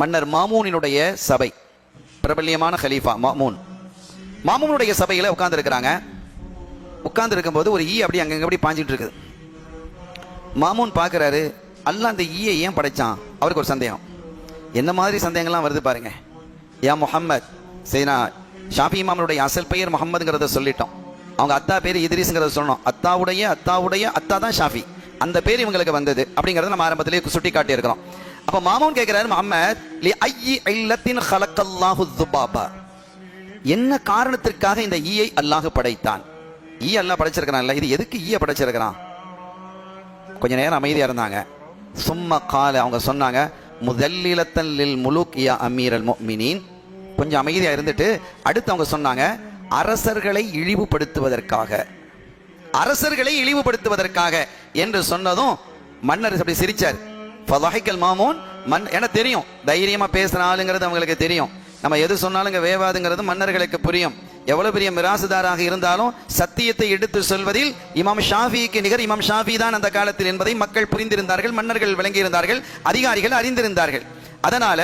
மன்னர் மாமூனினுடைய சபை. பிரபல்யமான ஹலீஃபா மாமூன். மாமூனுடைய சபையில் உட்காந்துருக்கிறாங்க உட்கார்ந்து இருக்கும்போது ஒரு ஈ அப்படி அங்கங்க அப்படி பாஞ்சிட்டு இருக்குது மாமூன் பார்க்குறாரு அல்லாஹ் அந்த ஈயை ஏன் படைச்சான்? அவருக்கு ஒரு சந்தேகம். என்ன மாதிரி சந்தேகங்கள்லாம் வருது பாருங்க. யா முஹம்மத் சரினா ஷாஃபி இமாமனுடைய அசல் பெயர் முகமதுங்கிறத சொல்லிட்டோம். அவங்க அத்தா பேர் இதிரிஸ்ங்கிறத சொன்னோம். அத்தாவுடைய அத்தாவுடைய அத்தா தான் ஷாஃபி. அந்த பேர் இவங்களுக்கு வந்தது. அப்படிங்கிறத நம்ம ஆரம்பத்திலே சுட்டி காட்டி இருக்கிறோம் அப்போ மாமூன் கேட்கிறாரு மாமா ஐயி இல்லத்தின் ஹலக்கல்லாஹு துபாபா என்ன காரணத்திற்காக இந்த ஈயை அல்லாஹ் படைத்தான்? ஈ அல்லாஹ் படைச்சிருக்கிறான்ல இது எதுக்கு ஈயை படைச்சிருக்கிறான்? கொஞ்ச நேரம் அமைதியா இருந்தாங்க. சும்மா கால அவங்க சொன்னாங்க முதல்லிலத்தன் லில் முலுக் யா அமீரல் மொமினின் கொஞ்சம் அமைதியா இருந்துட்டு அடுத்து அவங்க சொன்னாங்க அரசர்களை இழிவுபடுத்துவதற்காக. அரசர்களை இழிவுபடுத்துவதற்காக என்று சொன்னதும் மன்னர் அப்படி சிரிச்சார். ஃபதாஹிக்கல் மாமூன் மன் என தெரியும். தைரியமா பேசுற ஆளுங்கிறது அவங்களுக்கு தெரியும். நம்ம எது சொன்னாலும் வேவாதுங்கிறது மன்னர்களுக்கு புரியும். எவ்வளவு பெரிய மிராசுதாராக இருந்தாலும் சத்தியத்தை எடுத்து சொல்வதில் இமாம் ஷாஃபிக்கு நிகர் இமாம் ஷாஃபி தான் அந்த காலத்தில் என்பதை மக்கள் புரிந்திருந்தார்கள் மன்னர்கள் விளங்கியிருந்தார்கள் அதிகாரிகள் அறிந்திருந்தார்கள். அதனால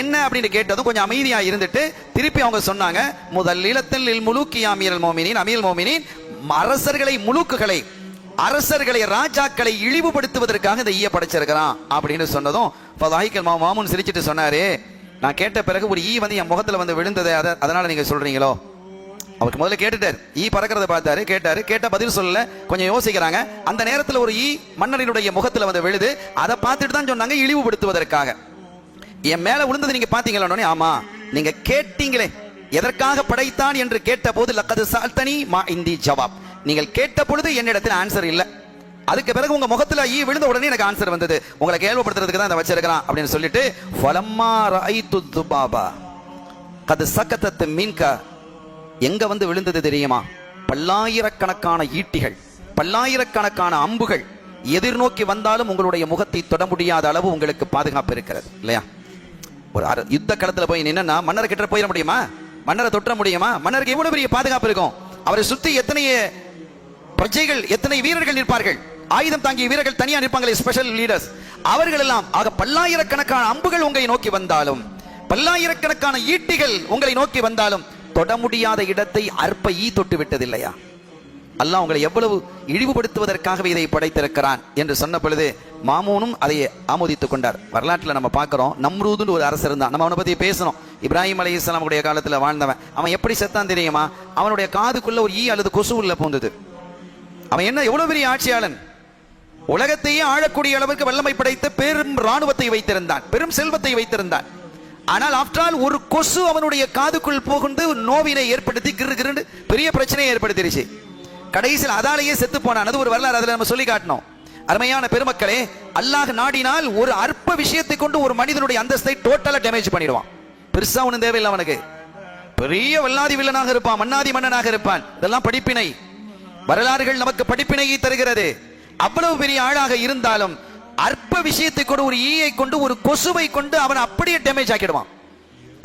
என்ன அப்படின்னு கேட்டதும் கொஞ்சம் அமைதியா இருந்துட்டு திருப்பி அவங்க சொன்னாங்க முதல் இளத்தில் முழுக்கி அமீரல் மோமினின் அமீர் மோமினின் அரசர்களை முழுக்குகளை அரசர்களை ராஜாக்களை இழிவுபடுத்துவதற்காக இந்த ஈய படைச்சிருக்கிறான் அப்படின்னு சொன்னதும் ஃபதாஹிக்கல் மா மாமுன் சிரிச்சிட்டு சொன்னாரு நான் கேட்ட பிறகு ஒரு ஈ வந்து என் முகத்துல வந்து விழுந்தது அதை அதனால நீங்க சொல்றீங்களோ? அவருக்கு முதல்ல கேட்டுட்டார். ஈ பறக்கிறத பார்த்தாரு கேட்டாரு. கேட்ட பதில் சொல்லல கொஞ்சம் யோசிக்கிறாங்க. அந்த நேரத்தில் ஒரு ஈ மன்னனினுடைய முகத்துல வந்து விழுது அதை பார்த்துட்டு தான் சொன்னாங்க இழிவுபடுத்துவதற்காக. என் மேல விழுந்தது நீங்க பாத்தீங்களா ஆமா நீங்க கேட்டீங்களே. எதற்காக படைத்தான் என்று கேட்டபோது லக்கது சால்தனி மா இந்தி ஜவாப். நீங்கள் கேட்ட பொழுது என்னிடத்தில் ஆன்சர் இல்லை. அதுக்கு பிறகு உங்க முகத்துல ஈ விழுந்த உடனே எனக்கு ஆன்சர் வந்தது. உங்களை கேள்விப்படுத்துறதுக்கு தான் அதை வச்சிருக்கிறான் அப்படின்னு சொல்லிட்டு ஃபலம்மா துத்து துபாபா. கது சக்கத்தத்து மீன்கா எங்க வந்து விழுந்தது தெரியுமா? பல்லாயிரக்கணக்கான ஈட்டிகள் பல்லாயிரக்கணக்கான அம்புகள் எதிர்நோக்கி வந்தாலும் உங்களுடைய முகத்தை தொட முடியாத அளவு உங்களுக்கு பாதுகாப்பு இருக்கிறது இல்லையா? ஒரு அர- யுத்த களத்துல போய் நின்னா மன்னரை கிட்ட போயிட முடியுமா? மன்னரை தொட்ட முடியுமா? மன்னருக்கு எவ்வளவு பெரிய பாதுகாப்பு இருக்கும்? அவரை சுத்தி எத்தனையே பிரஜைகள் எத்தனை வீரர்கள் நிற்பார்கள்? ஆயுதம் தாங்கிய வீரர்கள் தனியா நிற்பாங்களே ஸ்பெஷல் லீடர்ஸ் அவர்கள் எல்லாம் ஆக பல்லாயிரக்கணக்கான அம்புகள் உங்களை நோக்கி வந்தாலும் பல்லாயிரக்கணக்கான ஈட்டிகள் உங்களை நோக்கி வந்தாலும் தொட முடியாத இடத்தை அற்ப ஈ தொட்டு விட்டதில்லையா? அல்லாஹ் உங்களை எவ்வளவு இழிவுபடுத்துவதற்காகவே இதை படைத்திருக்கிறான் என்று சொன்ன பொழுது மாமூனும் அதை ஆமோதித்துக் கொண்டார். வரலாற்றில் நம்ம பார்க்குறோம் நம்ரூதுன்னு ஒரு அரசர் இருந்தான். நம்ம அவனை பற்றி பேசணும். இப்ராஹிம் அலி இஸ்லாமுடைய காலத்தில் வாழ்ந்தவன். அவன் எப்படி செத்தான் தெரியுமா? அவனுடைய காதுக்குள்ள ஒரு ஈ அல்லது கொசு உள்ள போந்தது. அவன் என்ன எவ்வளவு பெரிய ஆட்சியாளன்? உலகத்தையே ஆழக்கூடிய அளவுக்கு வல்லமை படைத்த பெரும் ராணுவத்தை வைத்திருந்தான் பெரும் செல்வத்தை வைத்திருந்தான். ஆனால் ஆஃப்டர் ஒரு கொசு அவனுடைய காதுக்குள் புகுந்து நோவினை ஏற்படுத்தி கிரு கிருண்டு பெரிய பிரச்சனையை ஏற்படுத்திருச்சு. கடைசியில் அதாலேயே செத்து போனான். அது ஒரு வரலாறு அதில் நம்ம சொல்லி காட்டணும். அருமையான பெருமக்களே அல்லாஹ் நாடினால் ஒரு அற்ப விஷயத்தை கொண்டு ஒரு மனிதனுடைய அந்தஸ்தை டோட்டலாக டேமேஜ் பண்ணிடுவான். பெருசா ஒன்றும் தேவையில்லை அவனுக்கு. பெரிய வல்லாதி வில்லனாக இருப்பான் மன்னாதி மன்னனாக இருப்பான். இதெல்லாம் படிப்பினை. வரலாறுகள் நமக்கு படிப்பினையை தருகிறது. அவ்வளவு பெரிய ஆளாக இருந்தாலும் அற்ப விஷயத்தை கொண்டு ஒரு ஈயை கொண்டு ஒரு கொசுவை கொண்டு அவன் அப்படியே டேமேஜ் ஆக்கிடுவான்.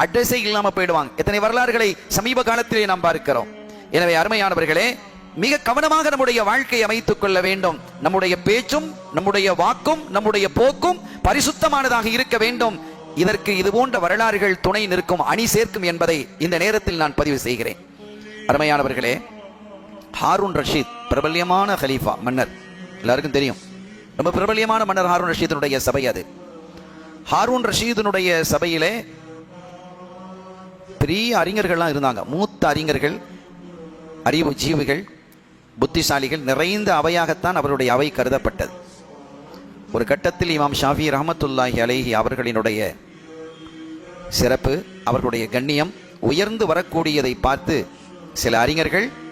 அட்ரஸே இல்லாம போயிடுவாங்க எத்தனை வரலாறுகளை சமீப காலத்திலே நாம் பார்க்கிறோம். எனவே அருமையானவர்களே மிக கவனமாக நம்முடைய வாழ்க்கையை அமைத்துக் கொள்ள வேண்டும். நம்முடைய பேச்சும் நம்முடைய வாக்கும் நம்முடைய போக்கும் பரிசுத்தமானதாக இருக்க வேண்டும். இதற்கு இது போன்ற வரலாறுகள் துணை நிற்கும் அணி சேர்க்கும் என்பதை இந்த நேரத்தில் நான் பதிவு செய்கிறேன். அருமையானவர்களே ஹாரூன் ரஷீத் பிரபல்யமான ஹலீஃபா மன்னர். எல்லாருக்கும் தெரியும். ரொம்ப பிரபல்யமான மன்னர் ஹாரூன் ரஷீதனுடைய சபை அது. ஹாரூன் ரஷீதனுடைய சபையிலே பெரிய அறிஞர்கள்லாம் இருந்தாங்க. மூத்த அறிஞர்கள் அறிவு ஜீவிகள் புத்திசாலிகள் நிறைந்த அவையாகத்தான் அவருடைய அவை கருதப்பட்டது. ஒரு கட்டத்தில் இமாம் ஷாஃபி ரஹமத்துல்லாஹி அலேஹி அவர்களினுடைய சிறப்பு அவர்களுடைய கண்ணியம் உயர்ந்து வரக்கூடியதை பார்த்து சில அறிஞர்கள்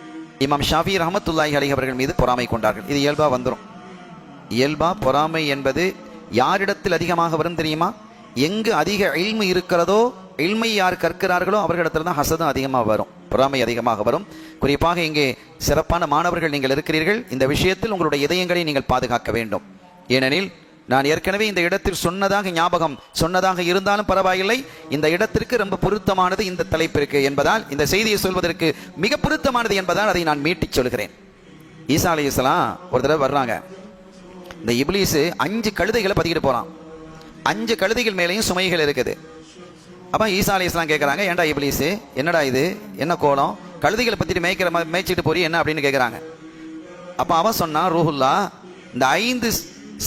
இமாம் ஷாஃபி ரஹமத்துல்லாஹி அலி அவர்கள் மீது பொறாமை கொண்டார்கள். இது இயல்பா வந்துடும் இயல்பா பொறாமை என்பது யாரிடத்தில் அதிகமாக வரும் தெரியுமா? எங்கு அதிக இல்மு இருக்கிறதோ எழ்மை யார் கற்கிறார்களோ அவர்களிடத்தில் தான் ஹசதும் அதிகமாக வரும். பொறாமை அதிகமாக வரும். குறிப்பாக இங்கே சிறப்பான மாணவர்கள் நீங்கள் இருக்கிறீர்கள். இந்த விஷயத்தில் உங்களுடைய இதயங்களை நீங்கள் பாதுகாக்க வேண்டும். ஏனெனில் நான் ஏற்கனவே இந்த இடத்தில் சொன்னதாக ஞாபகம் சொன்னதாக இருந்தாலும் பரவாயில்லை. இந்த இடத்திற்கு ரொம்ப பொருத்தமானது இந்த தலைப்பிற்கு என்பதால் இந்த செய்தியை சொல்வதற்கு மிக பொருத்தமானது என்பதால் அதை நான் மீட்டிச் சொல்கிறேன். ஈசா அலி ஒரு தடவை வர்றாங்க. இந்த இப்லீஸு அஞ்சு கழுதைகளை பதிக்கிட்டு போகிறான் அஞ்சு கழுதைகள் மேலேயும் சுமைகள் இருக்குது. அப்போ ஈசா அலி இஸ்லாம் கேட்குறாங்க ஏன்டா இப்லீஸு? என்னடா இது? என்ன கோலம்? கழுதைகளை பற்றிட்டு மேய்க்கிற மாதிரி மேய்ச்சிட்டு போறீ என்ன? அப்படின்னு கேட்குறாங்க அப்போ அவன் சொன்னான் ரூஹுல்லா இந்த ஐந்து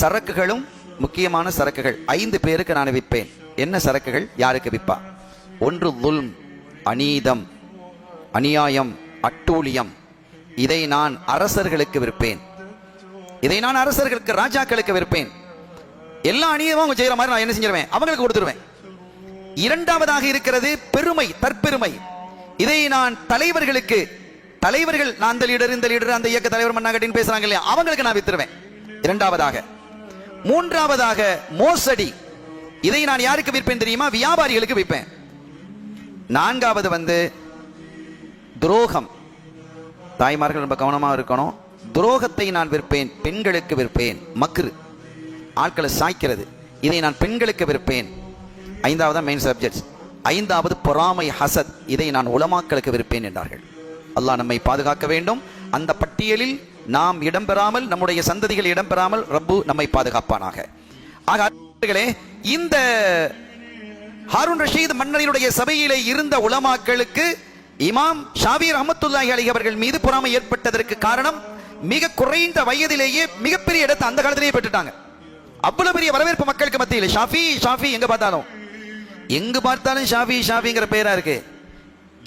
சரக்குகளும் முக்கியமான சரக்குகள். ஐந்து பேருக்கு நான் விற்பேன். என்ன சரக்குகள்? யாருக்கு விற்பா? ஒன்று துல்ம் அநீதம் அநியாயம் அட்டூழியம். இதை நான் அரசர்களுக்கு விற்பேன். இதை நான் அரசர்களுக்கு ராஜாக்களுக்கு விற்பேன். எல்லா அநியமும் அவங்க செய்யற மாதிரி நான் என்ன செஞ்சிருவேன்? அவங்களுக்கு கொடுத்துருவேன். இரண்டாவதாக இருக்கிறது பெருமை தற்பெருமை. இதை நான் தலைவர்களுக்கு தலைவர்கள் நான் அந்த லீடர் இந்த லீடர் அந்த இயக்க தலைவர் மன்னாகட்டின்னு பேசுறாங்க இல்லையா? அவங்களுக்கு நான் வித்துருவேன். இரண்டாவதாக மூன்றாவதாக மோசடி. இதை நான் யாருக்கு விற்பேன் தெரியுமா? வியாபாரிகளுக்கு விற்பேன். நான்காவது வந்து துரோகம். தாய்மார்கள் ரொம்ப கவனமாக இருக்கணும். துரோகத்தை நான் விற்பேன் பெண்களுக்கு விற்பேன். மக்குரு. ஆட்களை சாய்க்கிறது. இதை நான் பெண்களுக்கு விற்பேன். ஐந்தாவது மெயின் சப்ஜெக்ட்ஸ் ஐந்தாவது பொறாமை ஹசத். இதை நான் உலமாக்களுக்கு விற்பேன் என்றார்கள். அல்லாஹ் நம்மை பாதுகாக்க வேண்டும். அந்த பட்டியலில் நாம் இடம்பெறாமல் நம்முடைய சந்ததிகள் இடம்பெறாமல் ரப்பு நம்மை பாதுகாப்பானாக. ஆக இந்த ஹாரூன் ரஷீத் மன்னரினுடைய சபையிலே இருந்த உலமாக்களுக்கு இமாம் ஷாபீர் அஹமத்துல்லாஹி அலி அவர்கள் மீது பொறாமை ஏற்பட்டதற்கு காரணம் மிக குறைந்த வயதிலேயே மிகப்பெரிய இடத்தை அந்த காலத்திலேயே பெற்றுட்டாங்க. அவ்வளவு பெரிய வரவேற்பு மக்களுக்கு மத்தியில். ஷாஃபி ஷாஃபி எங்க பார்த்தாலும்? எங்கு பார்த்தாலும் ஷாஃபி ஷாஃபிங்கிற பேரா இருக்கு.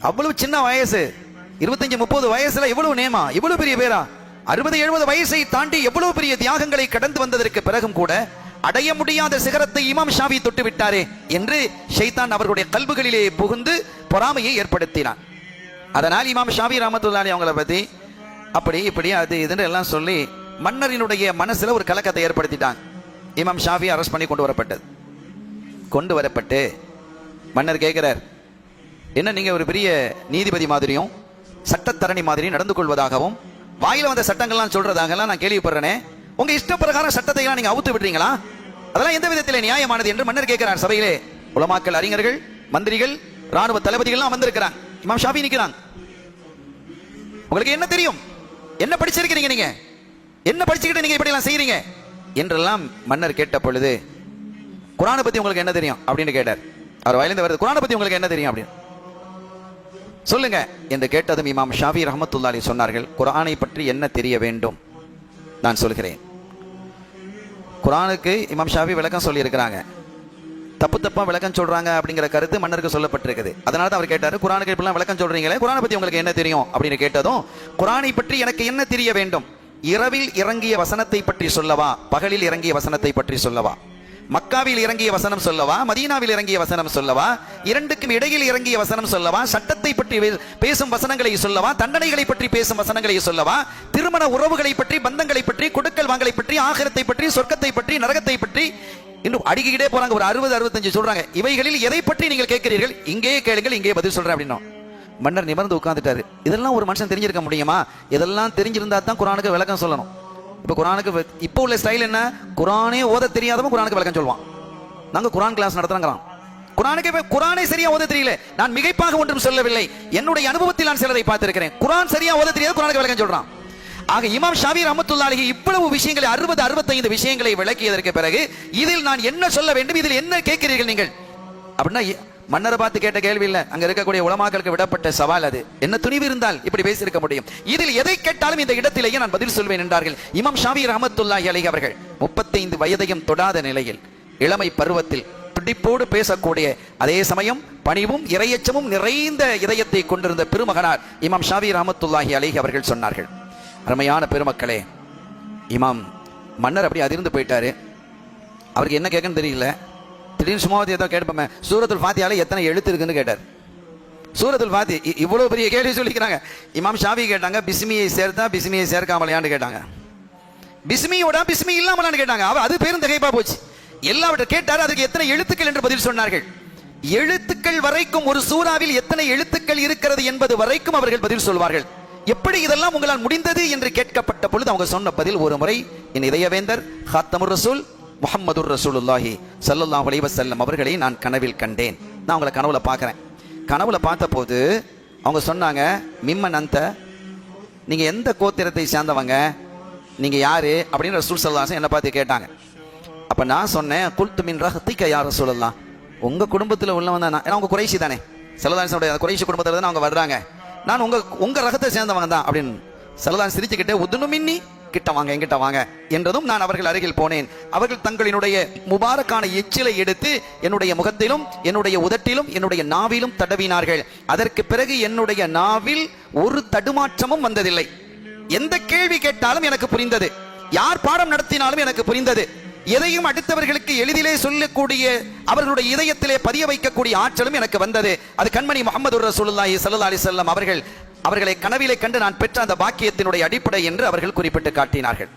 அவ்வளவு சின்ன வயசு. இருபத்தஞ்சு முப்பது வயசுல இவ்வளவு நேமா? இவ்வளவு பெரிய பேரா? அறுபது எழுபது வயசை தாண்டி எவ்வளவு பெரிய தியாகங்களை கடந்து வந்ததற்கு பிறகும் கூட அடைய முடியாத சிகரத்தை இமாம் ஷாவி தொட்டு விட்டாரே என்று ஷைத்தான் அவர்களுடைய கல்புகளிலே புகுந்து பொறாமையை ஏற்படுத்தினான். அதனால் இமாம் ஷாவி ராமத்துல்லாலி அவங்கள பத்தி அப்படி இப்படி அது இதுன்னு எல்லாம் சொல்லி மன்னரினுடைய மனசுல ஒரு கலக்கத்தை ஏற்படுத்திட்டாங்க இமாம் ஷாஃபி அரெஸ்ட் பண்ணி கொண்டு வரப்பட்டது. கொண்டு வரப்பட்டு மன்னர் கேட்கிறார் என்ன நீங்கள் ஒரு பெரிய நீதிபதி மாதிரியும் சட்டத்தரணி மாதிரியும் நடந்து கொள்வதாகவும் வாயில வந்த சட்டங்கள்லாம் சொல்றதாகலாம் நான் கேள்விப்படுறேனே. உங்க இஷ்ட பிரகாரம் சட்டத்தை எல்லாம் நீங்க அவுத்து விடுறீங்களா அதெல்லாம் எந்த விதத்தில் நியாயமானது என்று மன்னர் கேட்கிறார் சபையிலே. உலமாக்கல் அறிஞர்கள் மந்திரிகள் ராணுவ தளபதிகள்லாம் வந்திருக்கிறாங்க. இமாம் ஷாஃபி நிக்கிறாங்க. உங்களுக்கு என்ன தெரியும்? என்ன படிச்சிருக்கிறீங்க நீங்க? என்ன படிச்சுக்கிட்டு நீங்க இப்படி எல்லாம் என்றெல்லாம் மன்னர் கேட்ட பொழுது குரானை பத்தி உங்களுக்கு என்ன தெரியும்? அப்படின்னு கேட்டார். அவர் வயலிருந்து வருது குரானை பத்தி உங்களுக்கு என்ன தெரியும் அப்படின்னு. சொல்லுங்க என்று கேட்டதும் இமாம் ஷாஃபி ரஹமத்துல்லாலி சொன்னார்கள் குரானை பற்றி என்ன தெரிய வேண்டும்? நான் சொல்கிறேன். குரானுக்கு இமாம் ஷாஃபி விளக்கம் சொல்லியிருக்கிறாங்க. தப்பு தப்பாக விளக்கம் சொல்கிறாங்க அப்படிங்கிற கருத்து மன்னருக்கு சொல்லப்பட்டிருக்குது. அதனால தான் அவர் கேட்டார் குரானுக்கு இப்படிலாம் விளக்கம் சொல்கிறீங்களே குரானை பற்றி உங்களுக்கு என்ன தெரியும்? அப்படின்னு கேட்டதும் குரானை பற்றி எனக்கு என்ன தெரிய வேண்டும்? இரவில் இறங்கிய வசனத்தை பற்றி சொல்லவா? பகலில் இறங்கிய வசனத்தை பற்றி சொல்லவா? மக்காவில் இறங்கிய வசனம் சொல்லவா? மதீனாவில் இறங்கிய வசனம் சொல்லவா? இரண்டுக்கும் இடையில் இறங்கிய வசனம் சொல்லவா? சட்டத்தை பற்றி பேசும் வசனங்களை சொல்லவா? தண்டனைகளை பற்றி பேசும் வசனங்களை சொல்லவா? திருமண உறவுகளை பற்றி பந்தங்களை பற்றி கொடுக்கல் வாங்கலை பற்றி ஆகரத்தை பற்றி சொர்க்கத்தை பற்றி நரகத்தை பற்றி இன்னும் அடிக்கிட்டே போறாங்க. ஒரு அறுபது அறுபத்தஞ்சு சொல்றாங்க. இவைகளில் எதை பற்றி நீங்கள் கேட்கிறீர்கள்? இங்கேயே கேளுங்கள் இங்கே பதில் சொல்றேன் அப்படின்னோம். மன்னர் நிமிர்ந்து உட்காந்துட்டாரு இதெல்லாம் ஒரு மனுஷன் தெரிஞ்சிருக்க முடியுமா? இதெல்லாம் தெரிஞ்சிருந்தா தான் குரானுக்கு விளக்கம் சொல்லணும். இப்போ குரானுக்கு இப்போ உள்ள ஸ்டைல் என்ன? குரானே ஓத தெரியாதவன் குரானுக்கு விளக்கம் சொல்லுவான் நாங்கள் குரான் கிளாஸ் நடத்துறோங்கிறான். குரானுக்கு குரானை சரியா ஓத தெரியல. நான் மிகைப்பாக ஒன்றும் சொல்லவில்லை. என்னுடைய அனுபவத்தில் நான் சிலரை பார்த்திருக்கிறேன். குரான் சரியா ஓத தெரியாது குரானுக்கு விளக்கம் சொல்றான். ஆக இமாம் ஷாவி ரஹமத்துல்லாஹி இவ்வளவு விஷயங்களை அறுபது அறுபத்தைந்து விஷயங்களை விளக்கியதற்கு பிறகு இதில் நான் என்ன சொல்ல வேண்டும் இதில் என்ன கேட்கிறீர்கள் நீங்கள்? அப்படின்னா மன்னரை பார்த்து கேட்ட கேள்வி இல்ல. அங்க இருக்கக்கூடிய உலமாக்களுக்கு விடப்பட்ட சவால் அது. என்ன துணிவு இருந்தால் இப்படி பேசியிருக்க முடியும். இதில் எதை கேட்டாலும் இந்த இடத்திலேயே நான் பதில் சொல்வேன் என்றார்கள் இமாம் ஷாவி ரஹமத்துல்லாஹி அலைஹி அவர்கள். முப்பத்தைந்து வயதையும் தொடாத நிலையில் இளமை பருவத்தில் துடிப்போடு பேசக்கூடிய அதே சமயம் பணிவும் இரையச்சமும் நிறைந்த இதயத்தை கொண்டிருந்த பெருமகனார் இமாம் ஷாவி ரஹமத்துல்லாஹி அலைஹி அவர்கள் சொன்னார்கள். அருமையான பெருமக்களே இமாம் மன்னர் அப்படி அதிர்ந்து போயிட்டாரு. அவருக்கு என்ன கேட்கன்னு தெரியல. திடீர்னு சும்மாவதி ஏதோ கேட்போமே சூரத்துல் ஃபாத்தியால எத்தனை எழுத்து இருக்குன்னு கேட்டார். சூரத்துல் ஃபாத்தி இவ்வளோ இவ்வளவு பெரிய கேள்வி சொல்லிக்கிறாங்க. இமாம் ஷாவி கேட்டாங்க பிஸ்மியை சேர்த்தா பிஸ்மியை சேர்க்காமலையான்னு கேட்டாங்க. பிஸ்மியோட பிஸ்மி இல்லாமலான்னு கேட்டாங்க. அவர் அது பேரும் தகைப்பா போச்சு. எல்லாவற்றை கேட்டார் அதுக்கு எத்தனை எழுத்துக்கள் என்று பதில் சொன்னார்கள். எழுத்துக்கள் வரைக்கும் ஒரு சூறாவில் எத்தனை எழுத்துக்கள் இருக்கிறது என்பது வரைக்கும் அவர்கள் பதில் சொல்வார்கள். எப்படி இதெல்லாம் உங்களால் முடிந்தது என்று கேட்கப்பட்ட பொழுது அவங்க சொன்ன பதில் ஒரு முறை என் இதயவேந்தர் ஹாத்தமுர் ரசூல் முஹம்மதுர் ரசூலுல்லாஹி ஸல்லல்லாஹு அலைஹி வஸல்லம் அவர்களை நான் கனவில் கண்டேன். நான் அவங்களை கனவுல பார்க்குறேன். கனவுல பார்த்தபோது அவங்க சொன்னாங்க மிம்மன் அந்த நீங்கள் எந்த கோத்திரத்தை சேர்ந்தவங்க? நீங்கள் யார்? அப்படின்னு ரசூல் சல்லாசன் என்னை பார்த்து கேட்டாங்க. அப்போ நான் சொன்னேன் குல்து மின் ரஹத்திக்க யார் ரசூலல்லாம் உங்கள் குடும்பத்தில் உள்ளவன் தான் நான். ஏன்னா உங்க குறைசி தானே. சல்லதாசனுடைய குறைசி குடும்பத்தில் தான் அவங்க வர்றாங்க. நான் உங்கள் உங்கள் ரகத்தை சேர்ந்தவங்க தான் அப்படின்னு சல்லதான் சிரிச்சுக்கிட்டே உதுனு மின்னி கிட்ட வாங்க எங்கிட்ட வாங்க என்றதும் நான் அவர்கள் அருகில் போனேன். அவர்கள் தங்களினுடைய முபாரக்கான எச்சிலை எடுத்து என்னுடைய முகத்திலும் என்னுடைய உதட்டிலும் என்னுடைய நாவிலும் தடவினார்கள். அதற்கு பிறகு என்னுடைய நாவில் ஒரு தடுமாற்றமும் வந்ததில்லை. எந்த கேள்வி கேட்டாலும் எனக்கு புரிந்தது. யார் பாடம் நடத்தினாலும் எனக்கு புரிந்தது. எதையும் அடுத்தவர்களுக்கு எளிதிலே சொல்லக்கூடிய அவர்களுடைய இதயத்திலே பதிய வைக்கக்கூடிய ஆற்றலும் எனக்கு வந்தது. அது கண்மணி முகமது ரசூலுல்லாஹி சல்லா அலைஹி அவர்கள் அவர்களை கனவிலே கண்டு நான் பெற்ற அந்த பாக்கியத்தினுடைய அடிப்படை என்று அவர்கள் குறிப்பிட்டு காட்டினார்கள்.